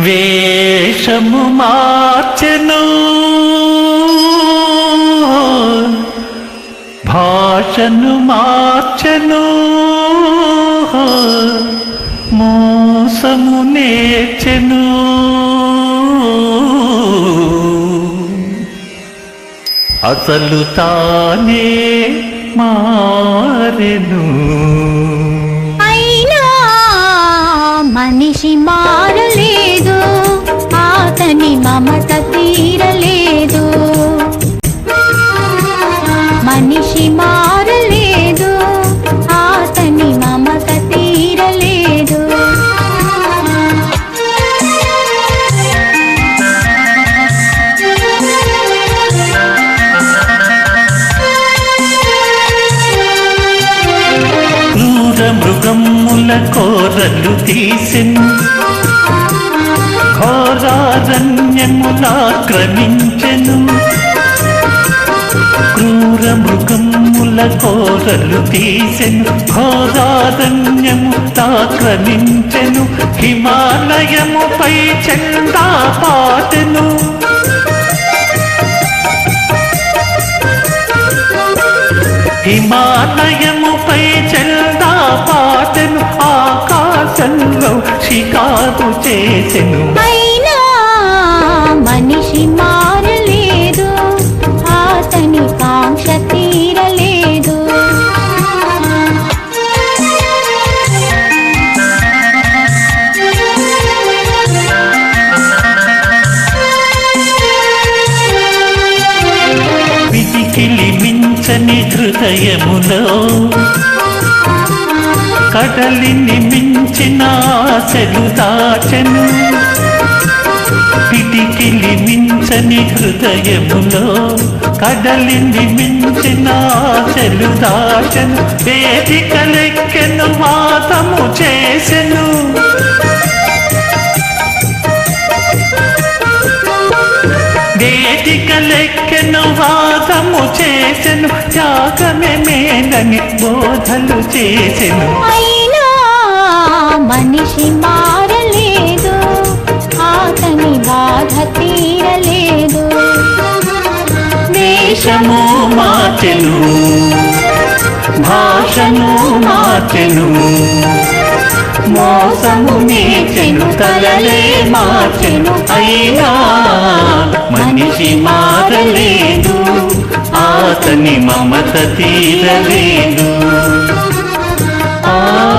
వేషము మార్చెను. భాషను మార్చెను. మోసము నేర్చెను. అసలు తానే మారెను. అయినా మనిషి మారలే. అతని మమత తీరలేదు. మనిషి మారలేదు. అతని మమత తీరలేదు. క్రూర మృగముల కోరలు తీసిన. రాజన్యములాక్రమించెను. క్రూర మృగముల కోరలు తీసెను. ఘోరారణ్యములాక్రమించెను హిమాలయముపై చెండా పాటెను. హిమాలయముపై చెల్దా పాటెను. ఆకాశంలో షికారు చేసెను. అతని కాంక్ష తీరలేదు. విధికిలి మించని హృదయములో కడలిని మించిన ఆశలు దాచను. పిటికిలి మించని హృదయములో కడలిని మించిన ఆశలు దాచెను వేదికలెక్కెను మాతము చేసెను. వేదికలెక్కెను వాదము చేసెను. త్యాగమే మేనని బోధలు చేసెను. మనిషి మా దేశము మార్చెను. భాషను మార్చెను. మోసము నేచెను కలలే మార్చెను అయినా మనిషి మారలేదు ఆతని మమత తీరలేదు. ఆ